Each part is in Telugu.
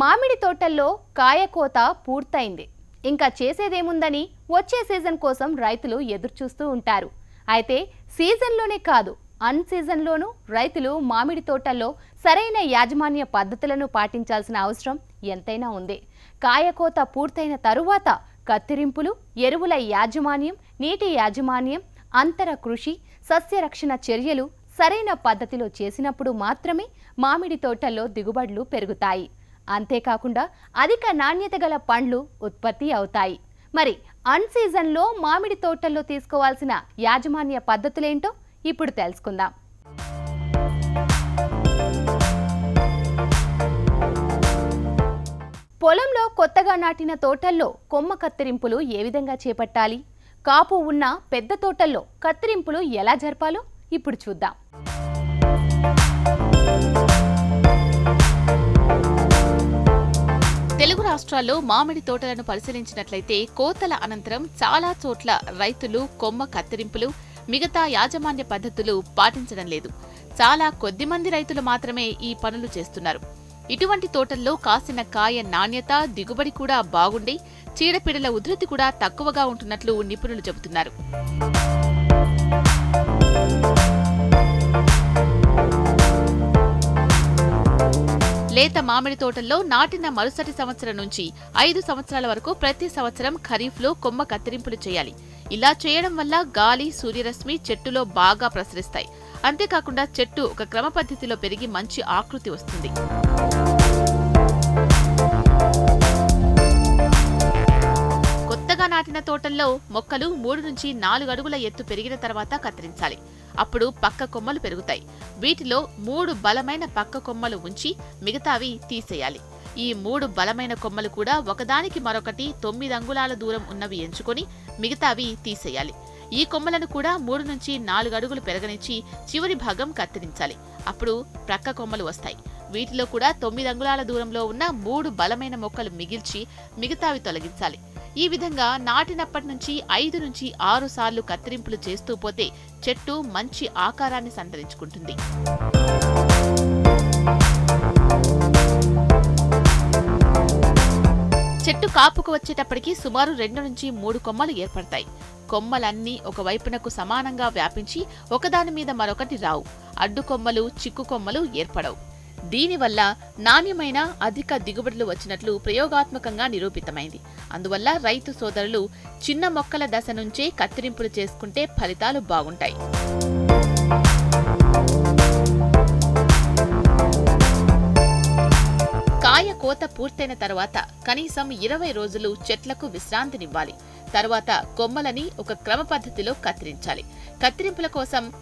మామిడి తోటల్లో కాయకోత పూర్తయింది. ఇంకా చేసేదేముందని వచ్చే సీజన్ కోసం రైతులు ఎదురుచూస్తూ ఉంటారు. అయితే సీజన్లోనే కాదు అన్ సీజన్లోనూ రైతులు మామిడి తోటల్లో సరైన యాజమాన్య పద్ధతులను పాటించాల్సిన అవసరం ఎంతైనా ఉంది. కాయకోత పూర్తయిన తరువాత కత్తిరింపులు ఎరువుల యాజమాన్యం నీటి యాజమాన్యం అంతర కృషి సస్యరక్షణ చర్యలు సరైన పద్ధతిలో చేసినప్పుడు మాత్రమే మామిడి తోటల్లో దిగుబడులు పెరుగుతాయి. అంతేకాకుండా అధిక నాణ్యత గల పండ్లు ఉత్పత్తి అవుతాయి. మరి అన్ సీజన్లో మామిడి తోటల్లో తీసుకోవాల్సిన యాజమాన్య పద్ధతులేంటో ఇప్పుడు తెలుసుకుందాం. పొలంలో కొత్తగా నాటిన తోటల్లో కొమ్మ కత్తిరింపులు ఏ విధంగా చేపట్టాలి? కాపు ఉన్న పెద్ద తోటల్లో కత్తిరింపులు ఎలా జరపాలో ఇప్పుడు చూద్దాం. తెలుగు రాష్ట్రాల్లో మామిడి తోటలను పరిశీలించినట్లయితే కోతల అనంతరం చాలా చోట్ల రైతులు కొమ్మ కత్తిరింపులు మిగతా యాజమాన్య పద్ధతులు పాటించడం లేదు. చాలా కొద్ది మంది రైతులు మాత్రమే ఈ పనులు చేస్తున్నారు. ఇటువంటి తోటల్లో కాసిన కాయ నాణ్యత దిగుబడి కూడా బాగుండి చీడపీడల ఉధృతి కూడా తక్కువగా ఉంటున్నట్లు నిపుణులు చెబుతున్నారు. లేత మామిడి తోటల్లో నాటిన మరుసటి సంవత్సరం నుంచి ఐదు సంవత్సరాల వరకు ప్రతి సంవత్సరం ఖరీఫ్లో కొమ్మ కత్తిరింపులు చేయాలి. ఇలా చేయడం వల్ల గాలి సూర్యరశ్మి చెట్టులో బాగా ప్రసరిస్తాయి. అంతేకాకుండా చెట్టు ఒక క్రమ పద్ధతిలో పెరిగి మంచి ఆకృతి వస్తుంది. నాటిన తోటల్లో మొక్కలు మూడు నుంచి నాలుగు అడుగుల ఎత్తు పెరిగిన తర్వాత కత్తిరించాలి. అప్పుడు పక్క కొమ్మలు పెరుగుతాయి. వీటిలో మూడు బలమైన పక్క కొమ్మలు ఉంచి మిగతావి తీసేయాలి. ఈ మూడు బలమైన కొమ్మలు కూడా ఒకదానికి మరొకటి తొమ్మిది అంగుళాల దూరం ఉన్నవి ఎంచుకొని మిగతావి తీసేయాలి. ఈ కొమ్మలను కూడా మూడు నుంచి నాలుగు అడుగులు పెరగనిచ్చి చివరి భాగం కత్తిరించాలి. అప్పుడు ప్రక్క కొమ్మలు వస్తాయి. వీటిలో కూడా తొమ్మిది అంగుళాల దూరంలో ఉన్న మూడు బలమైన మొక్కలు మిగిల్చి మిగతావి తొలగించాలి. ఈ విధంగా నాటినప్పటి నుంచి ఐదు నుంచి ఆరు సార్లు కత్తిరింపులు చేస్తూ పోతే చెట్టు మంచి ఆకారాన్ని సంతరించుకుంటుంది. చెట్టు కాపుకు వచ్చేటప్పటికి సుమారు రెండు నుంచి మూడు కొమ్మలు ఏర్పడతాయి. కొమ్మలన్నీ ఒక వైపునకు సమానంగా వ్యాపించి ఒకదాని మీద మరొకటి రావు. అడ్డు కొమ్మలు చిక్కు కొమ్మలు ఏర్పడవు. దీనివల్ల నాణ్యమైన అధిక దిగుబడులు వచ్చినట్లు ప్రయోగాత్మకంగా నిరూపితమైంది. అందువల్ల రైతు సోదరులు చిన్న మొక్కల దశ నుంచే కత్తిరింపులు చేసుకుంటే ఫలితాలు బాగుంటాయి. కాయ కోత పూర్తయిన తర్వాత కనీసం ఇరవై రోజులు చెట్లకు విశ్రాంతినివ్వాలి. తర్వాత కొమ్మలని ఒక క్రమ పద్ధతిలో కత్తిరించాలి. కత్తిరింపుల కోసం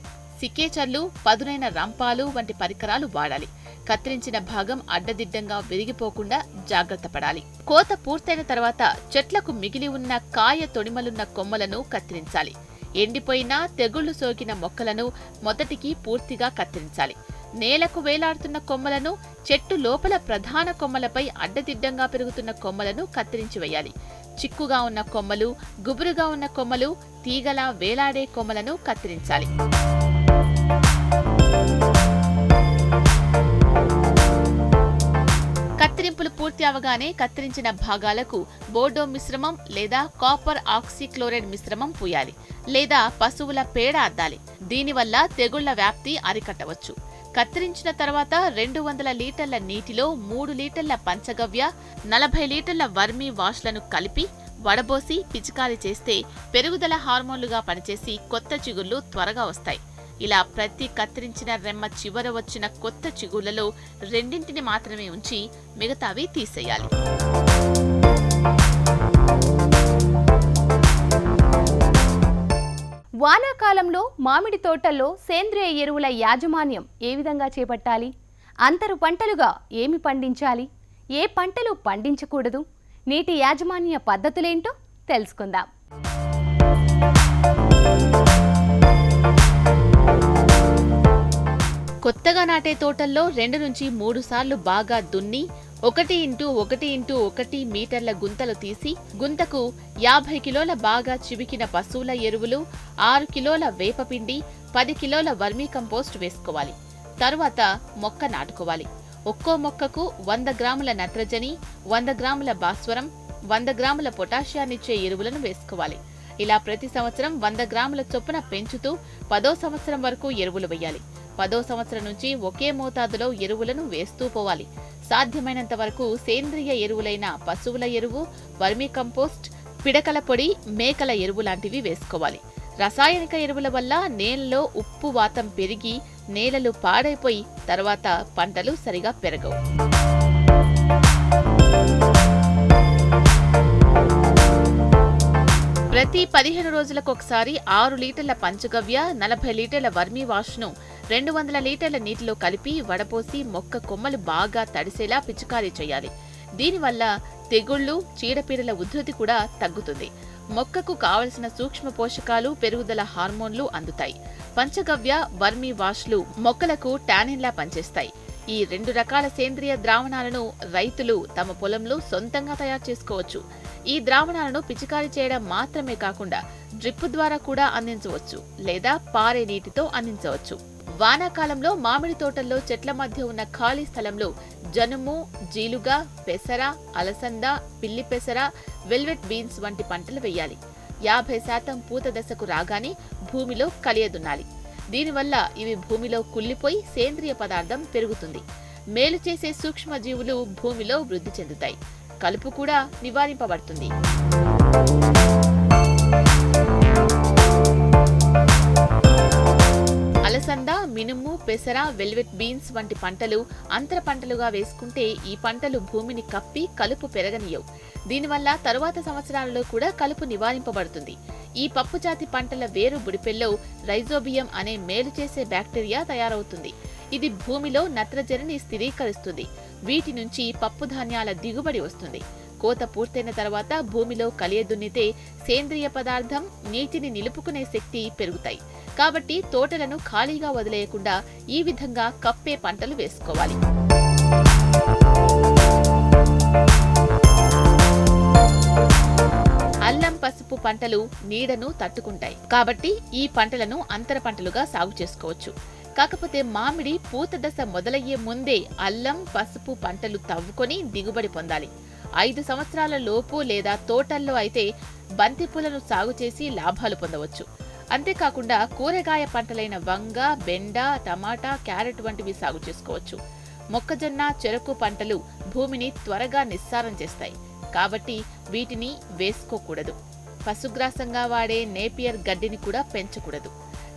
సికేచర్లు పదునైన రంపాలు వంటి పరికరాలు వాడాలి. కత్తిరించిన భాగం అడ్డదిడ్డంగా విరిగిపోకుండా జాగ్రత్త పడాలి. కోత పూర్తయిన తర్వాత చెట్లకు మిగిలి ఉన్న కాయ తొడిమలున్న కొమ్మలను కత్తిరించాలి. ఎండిపోయిన తెగుళ్ళు సోకిన మొక్కలను మొదటికి పూర్తిగా కత్తిరించాలి. నేలకు వేలాడుతున్న కొమ్మలను చెట్టు లోపల ప్రధాన కొమ్మలపై అడ్డదిడ్డంగా పెరుగుతున్న కొమ్మలను కత్తిరించి వేయాలి. చిక్కుగా ఉన్న కొమ్మలు గుబురుగా ఉన్న కొమ్మలు తీగలా వేలాడే కొమ్మలను కత్తిరించాలి. కత్తిరింపులు పూర్తి అవగానే కత్తిరించిన భాగాలకు బోర్డో మిశ్రమం లేదా కాపర్ ఆక్సిక్లోరైడ్ మిశ్రమం పూయాలి లేదా పశువుల పేడ అద్దాలి. దీనివల్ల తెగుళ్ళ వ్యాప్తి అరికట్టవచ్చు. కత్తిరించిన తర్వాత రెండు వందల లీటర్ల నీటిలో మూడు లీటర్ల పంచగవ్య నలభై లీటర్ల వర్మీ వాష్లను కలిపి వడబోసి పిచికారీ చేస్తే పెరుగుదల హార్మోన్లుగా పనిచేసి కొత్త చిగుళ్ళు త్వరగా వస్తాయి. ఇలా ప్రతి కత్తిరించిన రెమ్మ చివర వచ్చిన కొత్త చిగుళ్ళలో రెండింటిని మాత్రమే ఉంచి మిగతావి తీసేయాలి. వానాకాలంలో మామిడి తోటల్లో సేంద్రియ ఎరువుల యాజమాన్యం ఏ విధంగా చేపట్టాలి? అంతరు పంటలుగా ఏమి పండించాలి? ఏ పంటలు పండించకూడదు? నీటి యాజమాన్య పద్ధతులేంటో తెలుసుకుందాం. కొత్తగా నాటే తోటల్లో రెండు నుంచి మూడు సార్లు బాగా దున్ని ఒకటి ఇంటూ ఒకటి ఇంటూ ఒకటి మీటర్ల గుంతలు తీసి గుంతకు యాభై కిలోల బాగా చివికిన పశువుల ఎరువులు ఆరు కిలోల వేపపిండి పది కిలోల వర్మీ కంపోస్ట్ వేసుకోవాలి. తరువాత మొక్క నాటుకోవాలి. ఒక్కో మొక్కకు వంద గ్రాముల నత్రజని వంద గ్రాముల భాస్వరం వంద గ్రాముల పొటాషియాన్నిచ్చే ఎరువులను వేసుకోవాలి. ఇలా ప్రతి సంవత్సరం వంద గ్రాముల చొప్పున పెంచుతూ పదో సంవత్సరం వరకు ఎరువులు వేయాలి. పదో సంవత్సరం నుంచి ఒకే మోతాదులో ఎరువులను వేస్తూ పోవాలి. సాధ్యమైనంత వరకు సేంద్రియ ఎరువులైన పశువుల ఎరువు వర్మీ కంపోస్ట్ పిడకల పొడి మేకల ఎరువు లాంటివి వేసుకోవాలి. రసాయనిక ఎరువుల వల్ల నేలలో ఉప్పు వాతం పెరిగి నేలలు పాడైపోయి తర్వాత పంటలు సరిగా పెరగవు. ప్రతి పదిహేను రోజులకు ఒకసారి ఆరు లీటర్ల పంచగవ్య నలభై లీటర్ల వర్మీ వాష్ను రెండు వందల లీటర్ల నీటిలో కలిపి వడపోసి మొక్క కొమ్మలు బాగా తడిసేలా పిచికారీ చేయాలి. దీనివల్ల తెగుళ్ళు చీడపీడల ఉధృతి కూడా తగ్గుతుంది. మొక్కకు కావలసిన సూక్ష్మ పోషకాలు పెరుగుదల హార్మోన్లు అందుతాయి. పంచగవ్య వర్మీ వాష్లు మొక్కలకు టానిన్లా పనిచేస్తాయి. ఈ రెండు రకాల సేంద్రియ ద్రావణాలను రైతులు తమ పొలంలో సొంతంగా తయారు చేసుకోవచ్చు. ఈ ద్రావణాలను పిచికారీ చేయడం మాత్రమే కాకుండా డ్రిప్ ద్వారా కూడా అందించవచ్చు లేదా పారే నీటితో అందించవచ్చు. వానాకాలంలో మామిడి తోటల్లో చెట్ల మధ్య ఉన్న ఖాళీ స్థలంలో జనుము జీలుగ పెసర అలసంద పిల్లి పెసర వెల్వెట్ బీన్స్ వంటి పంటలు వేయాలి. యాభై శాతం పూత దశకు రాగానే భూమిలో కలియదున్నాలి. దీనివల్ల ఇవి భూమిలో కుళ్ళిపోయి సేంద్రియ పదార్థం పెరుగుతుంది. మేలు చేసే సూక్ష్మజీవులు భూమిలో వృద్ధి చెందుతాయి. కలుపు కూడా నివారింపబడుతుంది. మినుము పెసర వెల్వెట్ బీన్స్ వంటి పంటలు అంతర పంటలుగా వేసుకుంటే ఈ పంటలు భూమిని కప్పి కలుపు పెరగనీయవు. దీనివల్ల తరువాత సంవత్సరాలలో కూడా కలుపు నివారింపబడుతుంది. ఈ పప్పు జాతి పంటల వేరు బుడిపెల్లో రైజోబియం అనే మేలు చేసే బ్యాక్టీరియా తయారవుతుంది. ఇది భూమిలో నత్రజనిని స్థిరీకరిస్తుంది. వీటి నుంచి పప్పు ధాన్యాల దిగుబడి వస్తుంది. కోత పూర్తయిన తర్వాత భూమిలో కలియదున్నితే సేంద్రియ పదార్థం నీటిని నిలుపుకునే శక్తి పెరుగుతాయి. కాబట్టి తోటలను ఖాళీగా వదిలేయకుండా ఈ విధంగా కప్పే పంటలు వేసుకోవాలి. అల్లం పసుపు పంటలు నీడను తట్టుకుంటాయి. కాబట్టి ఈ పంటలను అంతర పంటలుగా సాగు చేసుకోవచ్చు. కాకపోతే మామిడి పూత దశ మొదలయ్యే ముందే అల్లం పసుపు పంటలు తవ్వుకొని దిగుబడి పొందాలి. ఐదు సంవత్సరాల లోపు లేదా తోటల్లో అయితే బంతిపూలను సాగు చేసి లాభాలు పొందవచ్చు. అంతేకాకుండా కూరగాయ పంటలైన వంగ బెండ టమాటా క్యారెట్ వంటివి సాగు చేసుకోవచ్చు. మొక్కజొన్న చెరకు పంటలు భూమిని త్వరగా నిస్సారం చేస్తాయి. కాబట్టి వీటిని వేసుకోకూడదు. పశుగ్రాసంగా వాడే నేపియర్ గడ్డిని కూడా పెంచకూడదు.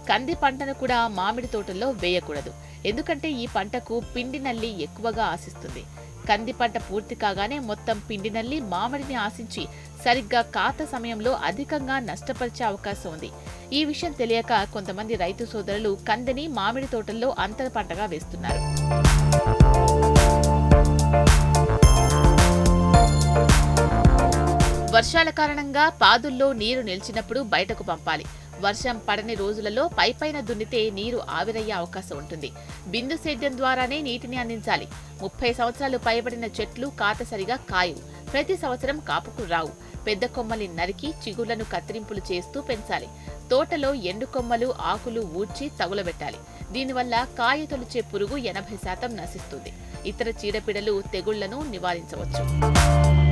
కంది పంటను కూడా మామిడి తోటల్లో వేయకూడదు. ఎందుకంటే ఈ పంటకు పిండి నల్లి ఎక్కువగా ఆశిస్తుంది. కంది పంట పూర్తి కాగానే మొత్తం పిండి నల్లి మామిడిని ఆశించి సరిగ్గా కాత సమయంలో అధికంగా నష్టపరిచే అవకాశం ఉంది. ఈ విషయం తెలియక కొంతమంది రైతు సోదరులు కందిని మామిడి తోటల్లో అంతర పంటగా వేస్తున్నారు. వర్షాల కారణంగా పాదుల్లో నీరు నిలిచినప్పుడు బయటకు పంపాలి. వర్షం పడని రోజులలో పైపైన దున్నితే నీరు ఆవిరయ్యే అవకాశం ఉంటుంది. బిందు సేద్యం ద్వారానే నీటిని అందించాలి. ముప్పై సంవత్సరాలు పైబడిన చెట్లు కాతసరిగా కాయవు. ప్రతి సంవత్సరం కాపుకు రావు. పెద్ద కొమ్మల్ని నరికి చిగుళ్ళను కత్తిరింపులు చేస్తూ పెంచాలి. తోటలో ఎండు కొమ్మలు ఆకులు ఊడ్చి తగులబెట్టాలి. దీనివల్ల కాయ తొలిచే పురుగు ఎనభై శాతం నశిస్తుంది. ఇతర చీడపీడలు తెగుళ్ళను నివారించవచ్చు.